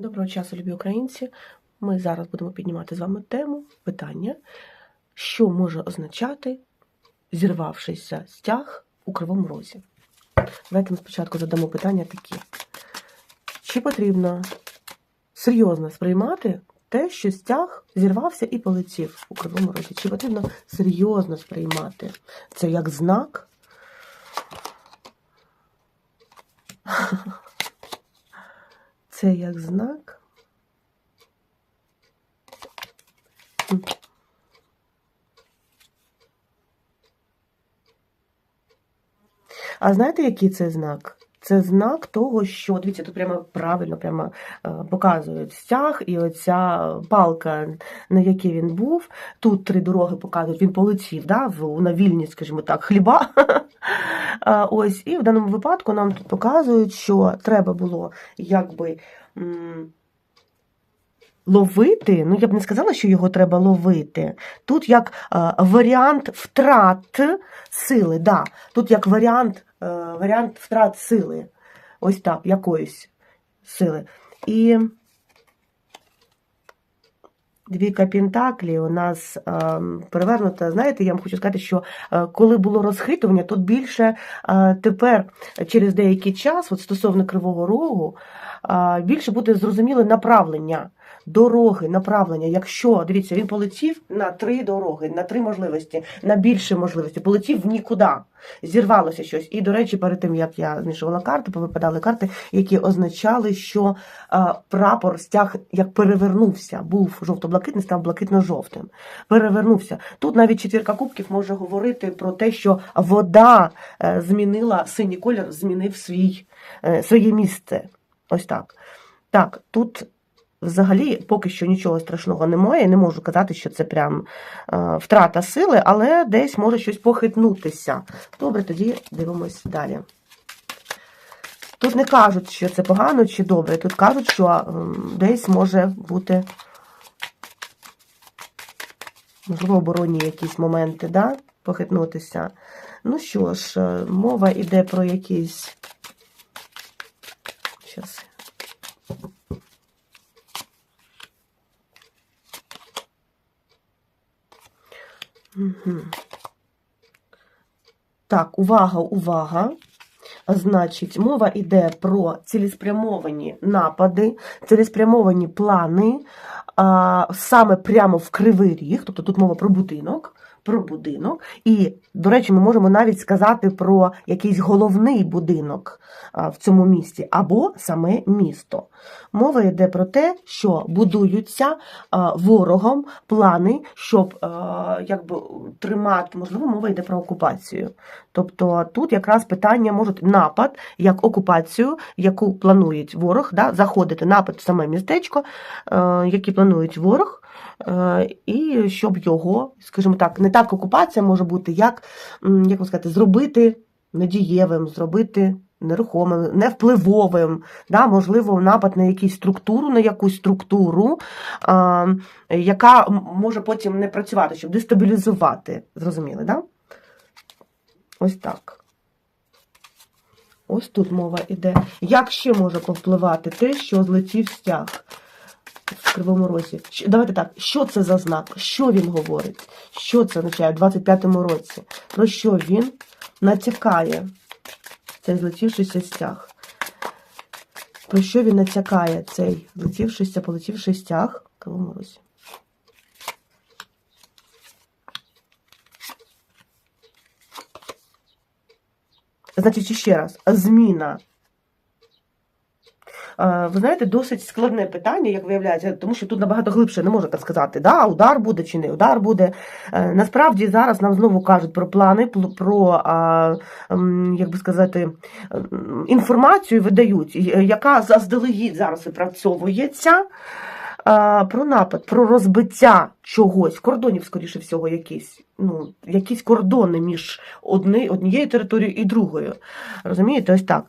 Доброго часу, любі українці. Ми зараз будемо піднімати з вами тему питання, що може означати зірвавшийся стяг у кривому розі. Давайте ми спочатку задамо питання такі: чи потрібно серйозно сприймати те, що стяг зірвався і полетів у кривому розі? Чи потрібно серйозно сприймати це як знак? Це як знак. А знаєте, який це знак? Це знак того, що дивіться, тут прямо правильно прямо е, показують стяг, і оця палка, на якій він був. Тут три дороги показують, він полетів да, на вільні, скажімо так, хліба. Ось, і в даному випадку нам тут показують, що треба було якби. Ловити, ну я б не сказала, що його треба ловити. Тут як е, варіант втрат сили, да. Тут як варіант, е, варіант втрат сили. Ось так, якоїсь сили. І двійка Пентаклі у нас е, перевернута. Знаєте, я вам хочу сказати, що коли було розхитування, тут більше тепер через деякий час, от стосовно Кривого Рогу, більше буде зрозуміле направлення. Дороги, направлення. Якщо дивіться, він полетів на три дороги, на три можливості, на більше можливості, полетів в нікуди, зірвалося щось. І, до речі, перед тим як я змішувала карти, повипадали карти, які означали, що а, прапор стяг як перевернувся, був жовто-блакитний, став блакитно-жовтим. Перевернувся. Тут навіть четвірка кубків може говорити про те, що вода е, змінила синій колір, змінив свій, е, своє місце. Ось так. Так, тут. Взагалі, поки що нічого страшного немає. Не можу казати, що це прям е, втрата сили, але десь може щось похитнутися. Добре, тоді дивимось далі. Тут не кажуть, що це погано чи добре. Тут кажуть, що ем, десь може бути, можливо, оборонні якісь моменти, да? похитнутися. Ну що ж, е, мова йде про якісь. Щас. Мгм. Так, увага, увага. Значить, мова йде про цілеспрямовані напади, цілеспрямовані плани, а, саме прямо в кривий ріг, тобто тут мова про будинок, про будинок. І, до речі, ми можемо навіть сказати про якийсь головний будинок в цьому місті, або саме місто. Мова йде про те, що будуються ворогом плани, щоб якби тримати, можливо, мова йде про окупацію. Тобто тут якраз питання можуть напад як окупацію, яку планують ворог, да, заходити напад в саме містечко, який планують ворог, і щоб його, скажімо так, не так окупація може бути, як, як сказати, зробити недієвим, зробити нерухомим, невпливовим, да, можливо, напад на якусь структуру, на якусь структуру, а, яка може потім не працювати, щоб дестабілізувати. Зрозуміли, да? Ось так. Ось тут мова йде. Як ще може повпливати те, що злетів стяг Кривому Розі? Щ- Давайте так, що це за знак? Що він говорить? Що це означає в 25-му році? Про що він натякає? Цей злетівшийся стяг. Про що він натякає цей злетівшийся, полетівший стяг в Кривому Розі? Значить, ще раз, зміна. Е, Ви знаєте, досить складне питання, як виявляється, тому що тут набагато глибше не можна так сказати, да, удар буде чи не удар буде. Е, Насправді зараз нам знову кажуть про плани, про, як би сказати, інформацію видають, яка заздалегідь зараз випрацьовується. Про напад, про розбиття чогось, кордонів, скоріше всього, якісь, ну, якісь кордони між одни, однією територією і другою. Розумієте, ось так.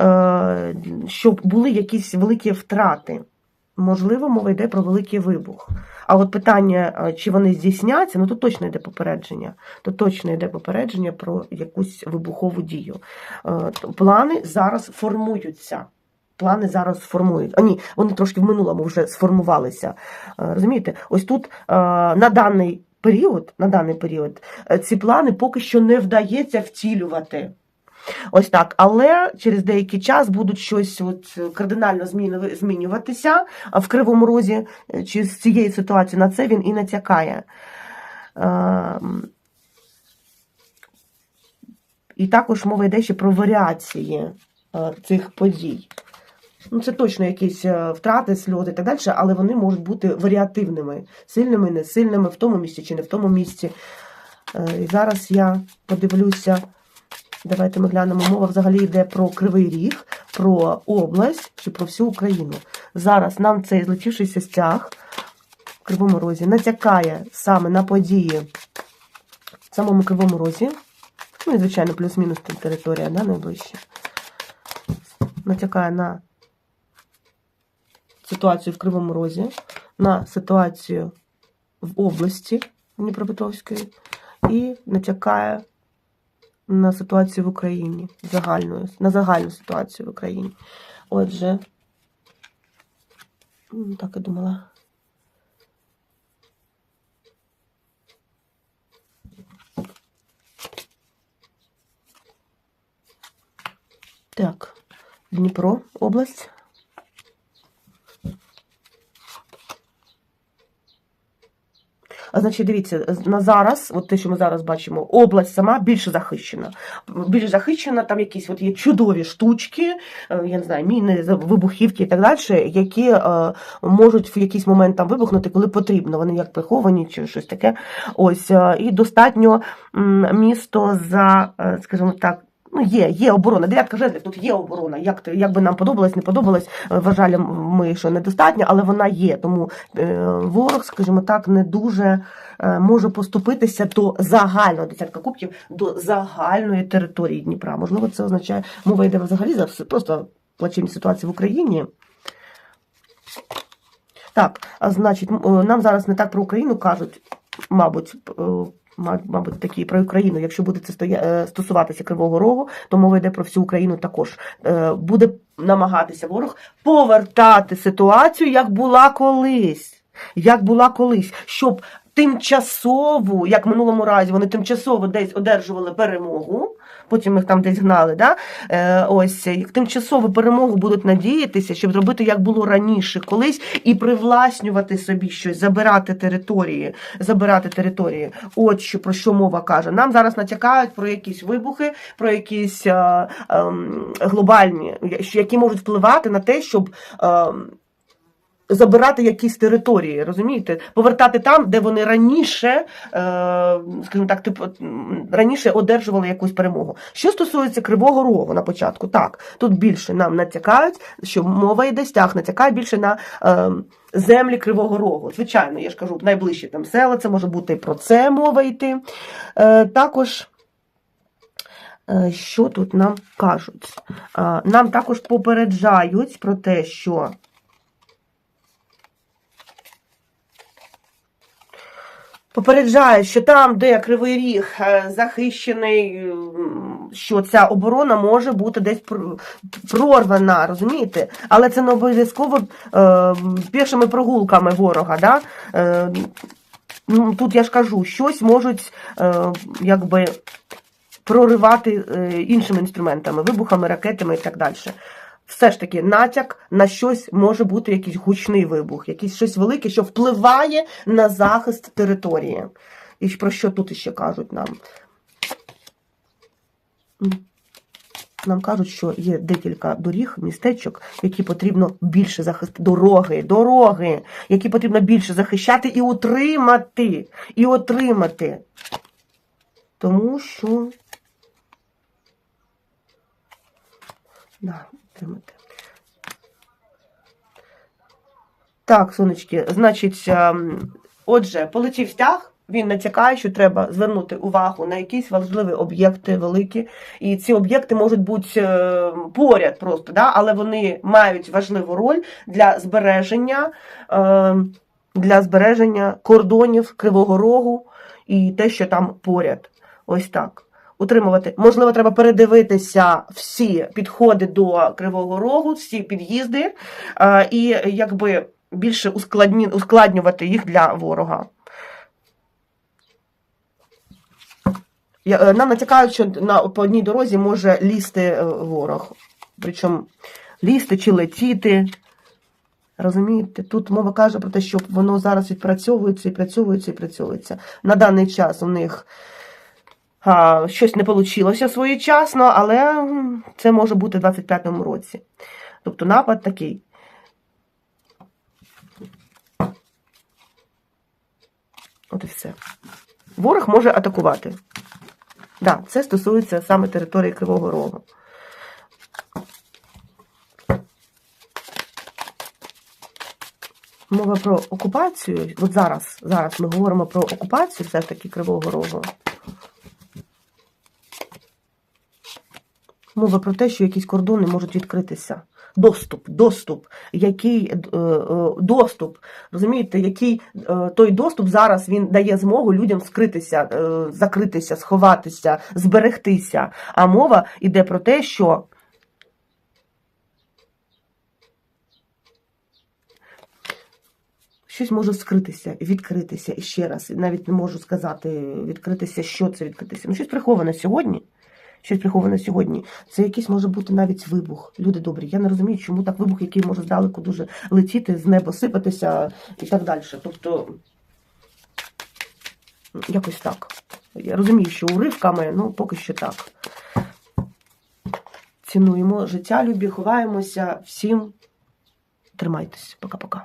Е, Щоб були якісь великі втрати. Можливо, мова йде про великий вибух. А от питання, чи вони здійсняться, ну тут точно йде попередження. Тут точно йде попередження про якусь вибухову дію. Е, Плани зараз формуються. плани зараз сформують. А ні, вони трошки в минулому вже сформувалися. Е, Розумієте? Ось тут е, на даний період, на даний період е, ці плани поки що не вдається втілювати. Ось так, але через деякий час будуть щось от кардинально змінюватися в Кривому Розі е, чи з цієї ситуації на це він і натякає. Ем, І також мова йде ще про варіації е, цих подій. Ну, це точно якісь е, втрати, сльози і так далі, але вони можуть бути варіативними, сильними, не сильними, в тому місці чи не в тому місці. Е, І зараз я подивлюся. Давайте ми глянемо. Мова взагалі йде про Кривий Ріг, про область чи про всю Україну. Зараз нам цей злетівшийся стяг в Кривому Розі натякає саме на події в самому Кривому Розі. Ну і, звичайно, плюс-мінус територія да, найближча. Натякає на ситуацію в Кривому Розі, на ситуацію в області Дніпропетровської і натякає на ситуацію в Україні, загальну, на загальну ситуацію в Україні. Отже, так і думала. Так, Дніпро, область. Значить, дивіться, на зараз, от те, що ми зараз бачимо, область сама більше захищена. Більш захищена, там якісь от є чудові штучки, е, я не знаю, міни, вибухівки і так далі, які е, можуть в якийсь момент там вибухнути, коли потрібно. Вони як приховані чи щось таке. Ось, е, і достатньо місто за, скажімо так. Ну, є, є оборона. Дев'ятка жезлів, тут є оборона. Як, як би нам подобалось, не подобалось, е, вважали ми, що недостатньо, але вона є. Тому е, ворог, скажімо так, не дуже е, може поступитися до загального десятка кубків, до загальної території Дніпра. Можливо, це означає, мова йде взагалі за все, просто плачевні ситуації в Україні. Так, а значить, нам зараз не так про Україну кажуть, мабуть, ма- мабуть, такі про Україну. Якщо буде це е, стосуватися Кривого Рогу, то мова йде про всю Україну також. Е, Буде намагатися ворог повертати ситуацію, як була колись. Як була колись, щоб тимчасово, як в минулому разі, вони тимчасово десь одержували перемогу, потім їх там десь гнали. Да? Е, ось тимчасову перемогу будуть надіятися, щоб зробити як було раніше, колись, і привласнювати собі щось, забирати території, забирати території. От що про що мова каже. Нам зараз натякають про якісь вибухи, про якісь е, ем, глобальні, які можуть впливати на те, щоб. ем, Забирати якісь території, розумієте? Повертати там, де вони раніше, е, скажімо так, типу, раніше одержували якусь перемогу. Що стосується Кривого Рогу на початку, так, тут більше нам натякають, що мова йде стяг, натякає більше на е, землі Кривого Рогу. Звичайно, я ж кажу, найближчі там села, це може бути і про це мова йти. Е, також. е, Що тут нам кажуть? Е, Нам також попереджають про те, що Попереджає, що там, де Кривий Ріг е, захищений, що ця оборона може бути десь прорвана, розумієте? Але це не обов'язково е, пішими прогулками ворога. Да? Е, ну, тут я ж кажу, щось можуть е, якби проривати е, іншими інструментами, вибухами, ракетами і так далі. Все ж таки, натяк на щось може бути якийсь гучний вибух, якийсь щось велике, що впливає на захист території. І про що тут іще кажуть нам? Нам кажуть, що є декілька доріг, містечок, які потрібно більше захистити. Дороги, дороги, які потрібно більше захищати і утримати. І отримати. Тому що. Да, отримати. Так, сонечки, значить, ем, отже, полетів стяг. Він натякає, що треба звернути увагу на якісь важливі об'єкти великі, і ці об'єкти можуть бути е, поряд просто, да? але вони мають важливу роль для збереження, е, для збереження кордонів Кривого Рогу і те, що там поряд. Ось так. Утримувати. Можливо, треба передивитися всі підходи до Кривого Рогу, всі під'їзди, е, і якби більше ускладнювати їх для ворога. Е, Нам натякають, що на, по одній дорозі може лізти е, ворог. Причому лізти чи летіти. Розумієте, тут мова каже про те, що воно зараз відпрацьовується, і працьовується, і працьовується. На даний час у них щось не вийшло своєчасно, але це може бути в 25-му році. Тобто напад такий. От і все. Ворог може атакувати. Да, це стосується саме території Кривого Рогу. Мова про окупацію. От зараз, зараз ми говоримо про окупацію все ж таки Кривого Рогу. Мова про те, що якісь кордони можуть відкритися. Доступ, доступ, який е, е, доступ, розумієте, який е, той доступ зараз він дає змогу людям скритися, закритися, сховатися, зберегтися. А мова йде про те, що щось може скритися, відкритися і ще раз. Навіть не можу сказати, відкритися, що це відкритися. Ну, щось приховане сьогодні. Щось приховане сьогодні. Це якийсь може бути навіть вибух. Люди добрі. Я не розумію, чому так вибух, який може здалеку дуже летіти, з неба сипатися і так далі. Тобто, якось так. Я розумію, що уривками, ну, поки що так. Цінуємо життя, любі, ховаємося. Всім тримайтесь. Пока-пока.